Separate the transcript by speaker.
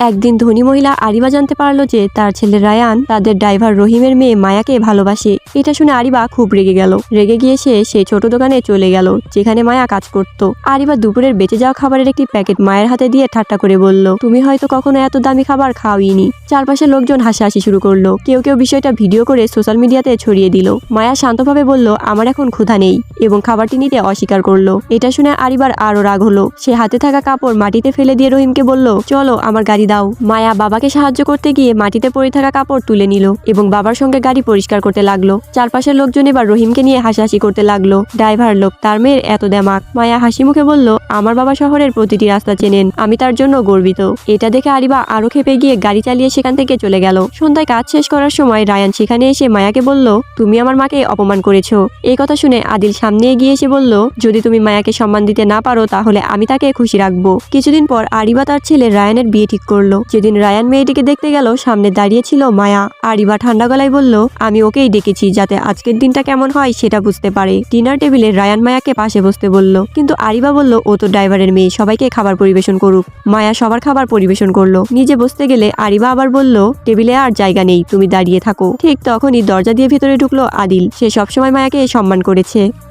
Speaker 1: একদিন ধনী মহিলা আরিবা জানতে পারল যে তার ছেলে রায়ান তাদের ড্রাইভার রহিমের মেয়ে মায়াকে ভালোবাসে। এটা শুনে আরিবা খুব রেগে গেল। রেগে গিয়ে সে সেই ছোট দোকানে চলে গেল, যেখানে মায়া কাজ করত। আরিবা দুপুরের বেঁচে যাওয়া খাবারের একটি প্যাকেট মায়ের হাতে দিয়ে ঠাট্টা করে বলল, তুমি হয়তো কখনো এত দামি খাবার খাওয়াইনি চারপাশে লোকজন হাসাহাসি শুরু করল। কেউ কেউ বিষয়টা ভিডিও করে সোশ্যাল মিডিয়াতে ছড়িয়ে দিল। মায়া শান্তভাবে বলল, আমার এখন ক্ষুধা নেই। এবং খাবারটি নিতে অস্বীকার করল। এটা শুনে আরিবার আরও রাগ হলো। সে হাতে থাকা কাপড় মাটিতে ফেলে দিয়ে রহিমকে বলল, চলো, আমার গাড়ি দাও। মায়া বাবাকে সাহায্য করতে গিয়ে মাটিতে পড়ে থাকা কাপড় তুলে নিল এবং বাবার সঙ্গে গাড়ি পরিষ্কার করতে লাগল। চারপাশের লোকজন এবার রহিমকে নিয়ে হাসাহাসি করতে লাগল। ড্রাইভার লোক, তার মেয়ের এত দেমাক। মায়া হাসি মুখে বলল, আমার বাবা শহরের প্রতিটি রাস্তা চেনেন। আমি তার জন্য গর্বিত। এটা দেখে আরিবা আরও খেপে গিয়ে গাড়ি চালিয়ে সেখান থেকে চলে গেল। সন্ধ্যায় কাজ শেষ করার সময় রায়ান সেখানে এসে মায়াকে বলল, তুমি আমার মাকে অপমান করেছ। এই কথা শুনে আদিল সামনে এগিয়ে এসে বলল, যদি তুমি মায়াকে সম্মান দিতে না পারো, তাহলে আমি তাকে খুশি রাখব। কিছুদিন পর আরিবা তার ছেলে রায়ানের বিয়ে ঠিক করল। যেদিন রায়ান মেয়েটিকে দেখতে গেল, সামনে দাঁড়িয়ে ছিল মায়া। আরিবা ঠান্ডা গলায় বলল, আমি ওকেই ডেকেছি যাতে আজকের দিনটা কেমন হয় সেটা বুঝতে পারে। ডিনার টেবিলে রায়ান মায়াকে পাশে বসতে বলল। কিন্তু আরিবা বলল, ও তো ড্রাইভারের মেয়ে, সবাইকে খাবার পরিবেশন করুক। মায়া সবার খাবার পরিবেশন করল। নিজে বসতে গেলে আরিবা আবার বলল, টেবিলে আর জায়গা নেই, তুমি দাঁড়িয়ে থাকো। ঠিক তখনই দরজা দিয়ে ভেতরে ঢুকলো আদিল। সে সবসময় মায়াকে সম্মান করেছে।